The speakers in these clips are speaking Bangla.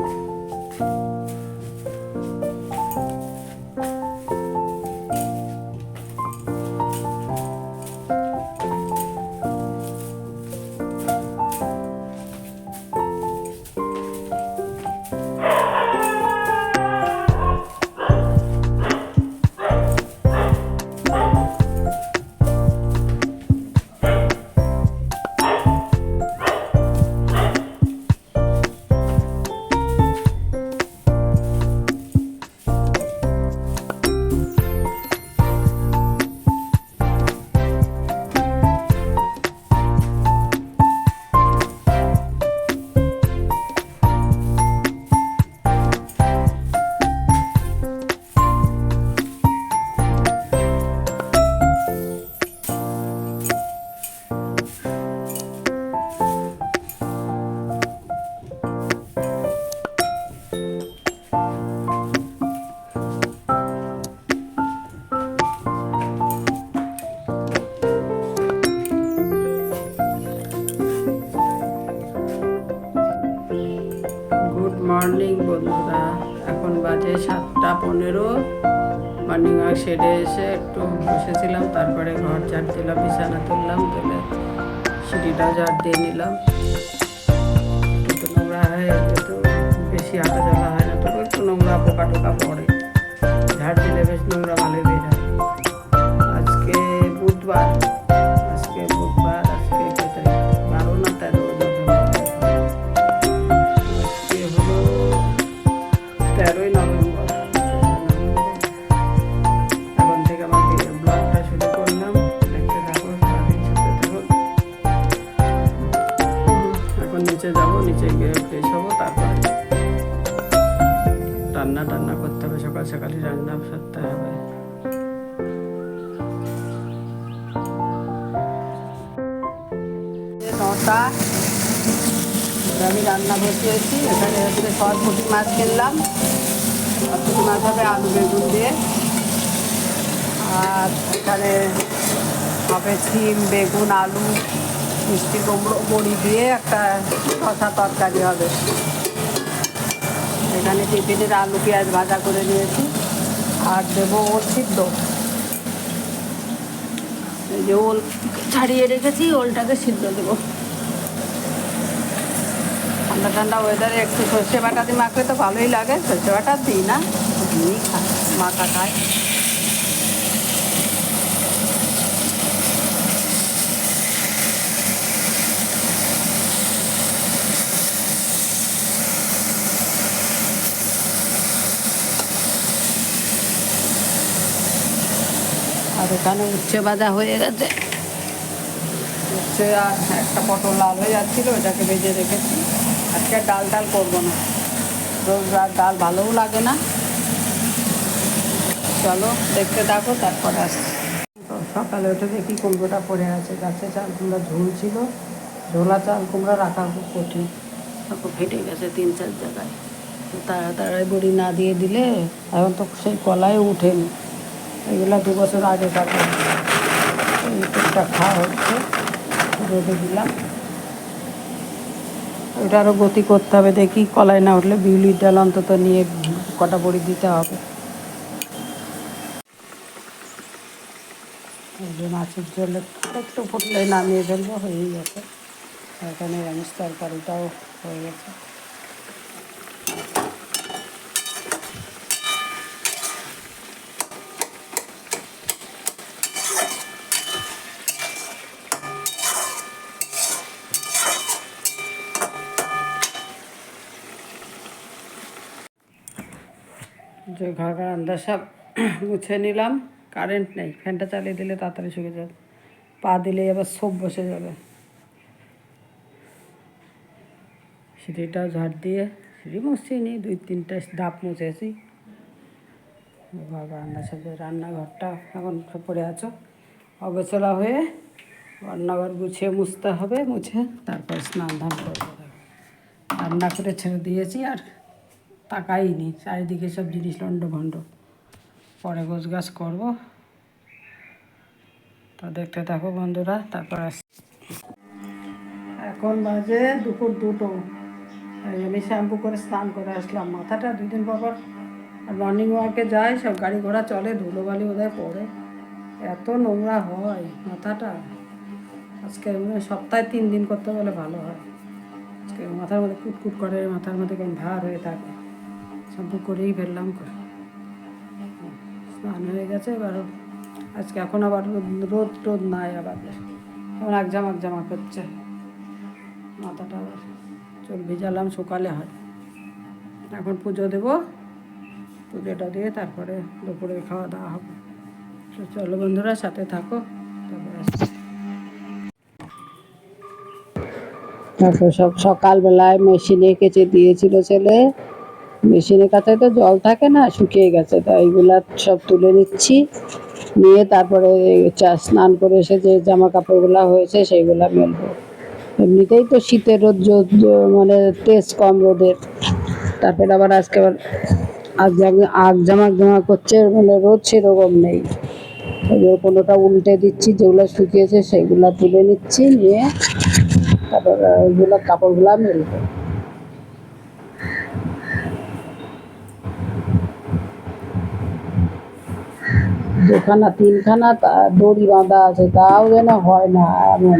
গুড বাজে সাতটা পনেরো। মর্নিং ওয়াক সেরে এসে একটু বসেছিলাম, তারপরে ঘর ঝাড় দিলাম, বিছানা তুললাম, তুলে সিঁড়িটাও ঝাড় দিয়ে নিলাম। একটু নোংরা হয় একটু বেশি হাঁটা চলা হয় না, তবে একটু নোংরা পোকা টোকা পড়ে। ঝাড় দিলে বেশ নোংরা হবে। নটা আমি রান্না বসিয়েছি, এখানে হচ্ছে সব পুঁটি মাছ কিনলাম। আর পুঁটি মাছ হবে আলু বেগুন দিয়ে। আর এখানে হবে সিম, বেগুন, আলু, মিষ্টি কুমড়ো বড়ি দিয়ে একটা শশা তরকারি হবে। এখানে টিফিনের আলু, পেঁয়াজ ভাজা করে নিয়েছি। আর দেবো ওল সিদ্ধ। যে ওল ছাড়িয়ে রেখেছি, ওলটাকে সিদ্ধ দেবো। ঠান্ডা ঠান্ডা ওয়েদারে একটু সর্ষে বাটা দিয়ে মাখলে তো ভালোই লাগে। সর্ষে বাটা দিই না মাখা খায় এখানে উচ্ছে ভাজা হয়ে গেছে। উচ্ছে আর একটা পটল লাল হয়ে যাচ্ছিল, ওটাকে ভেজে রেখেছি। আজকে ডাল ডাল করব না। রোজ রাত ডাল ভালোও লাগে না। চলো, দেখতে থাকো, তারপরে আসছি। সকালে উঠে দেখি কুমড়োটা পড়ে আছে। গাছে চাল কুমড়া ঝোল ছিল ঝোলা চাল কুমড়া রাখা খুব কঠিন। ফেটে গেছে তিন চার জায়গায়। তাড়াতাড়ি বড়ি না দিয়ে দিলে, এখন তো সেই কলাই উঠেনি। এগুলো দু বছর আগে কাটা খাওয়া হচ্ছে, রোদে দিলাম। ওটা আরও গতি করতে হবে, দেখি কলাই না উঠলে বিউলির ডাল অন্তত নিয়ে কটা বড়ি দিতে হবে। মাছের ঝোলে একটু ফুটলে নামিয়ে ফেলব, হয়েই গেছে। এখানে আমি তরকারিটাও হয়ে গেছে। ঘর বারান্দা সব মুছে নিলাম। কারেন্ট নেই। ফ্যানটা চালিয়ে দিলে তাড়াতাড়ি শুকে যাবে। পা দিলেই আবার সব বসে যাবে। সিঁড়িটাও ঝাড় দিয়ে, সিঁড়ি মুছছি নি, দুই তিনটা ধাপ মুছেছি। ঘর বারান্দা সব রান্নাঘরটা এখন সব পড়ে আছো। অগোছলা হয়ে রান্নাঘর গুছিয়ে মুছতে হবে, মুছে তারপর স্নান ধান করব। রান্না করে ছেড়ে দিয়েছি আর তাকাইনি, চারিদিকে সব জিনিস লন্ড ভন্ড পরে গোছ গাছ করব। তো দেখতে থাকো বন্ধুরা, তারপর এখন বাজে দুপুর দুটো। আমি শ্যাম্পু করে স্নান করে আসলাম। মাথাটা দুই দিন পর মর্নিং ওয়াকে যাই সব গাড়ি ঘোড়া চলে, ধুলোবালি বোধহয় পড়ে। এত নোংরা হয় মাথাটা। আজকে সপ্তাহে তিন দিন করতে বলে ভালো হয়। আজকে মাথার মধ্যে কুটকুট করে, মাথার মধ্যে কেমন ভার হয়ে থাকে। শ্যাম্পু করেই ফেললাম। করে স্নান হয়ে গেছে, এবার আজকে এখন আবার রোদ- টোদ নাই আবার। এখন একজাম একজামা করছে মাথাটা আবার চুল ভিজালাম সকালে হয়। এখন পুজো দেব। পুজোটা দিয়ে তারপরে দুপুরে খাওয়া দাওয়া হবে। তো চলো বন্ধুরা, সাথে থাকো। তারপরে তারপর সব সকালবেলায় মেশিনে কেচে দিয়েছিল ছেলে। মেশিনের কাছে তো জল থাকে না, শুকিয়ে গেছে। তো এইগুলা সব তুলে নিচ্ছি। নিয়ে তারপরে চা স্নান করে এসে যে জামা কাপড়গুলো হয়েছে সেইগুলা মেলবো। এমনিতেই তো শীতের রোদ মানে তেজ কম রোদের। তারপরে আবার আজকে আবার আগ আগ জামা জামা করছে মানে রোদ সেরকম নেই। কোনোটা উল্টে দিচ্ছি, যেগুলো শুকিয়েছে সেগুলো তুলে নিচ্ছি, নিয়ে তারপর ওইগুলো কাপড়গুলো মেলবো। দুখানা তিনখানা দড়ি বাঁধা আছে তাও যেন হয় না এমন।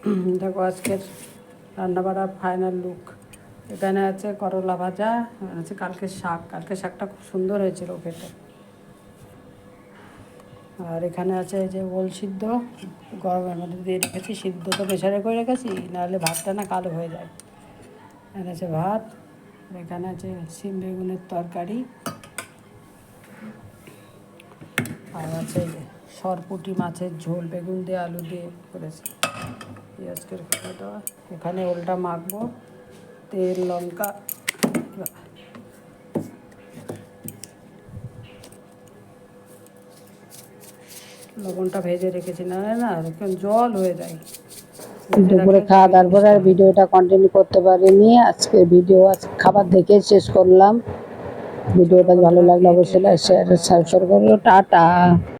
দেখো আজকের রান্না বাড়ার ফাইনাল লুক এখানে আছে করলা ভাজা আছে কালকে শাক। কালকে শাকটা খুব সুন্দর হয়েছিল খেতে। আর এখানে আছে যে ওল সিদ্ধ, গরমের মধ্যে দিয়ে রেখেছি, সিদ্ধ তো প্রেশারে করে রেখেছি, নাহলে ভাতটা না কালো হয়ে যায়। এখানে আছে ভাত এখানে আছে সিম বেগুনের তরকারি। আর আছে সরপুটি মাছের ঝোল, বেগুন দিয়ে, আলু দিয়ে করেছি। এখানে ওলটা মাখবো তেল লঙ্কা। লবণটা ভেজে রেখেছি না? না জল হয়ে যায়। দুপুরে খাওয়া দাওয়ার পরে আর ভিডিওটা কন্টিনিউ করতে পারিনি। আজকে ভিডিও খাবার দেখে শেষ করলাম। ভিডিওটা ভালো লাগলে অবশ্যই শেয়ার সাবস্ক্রাইব করো। টাটা।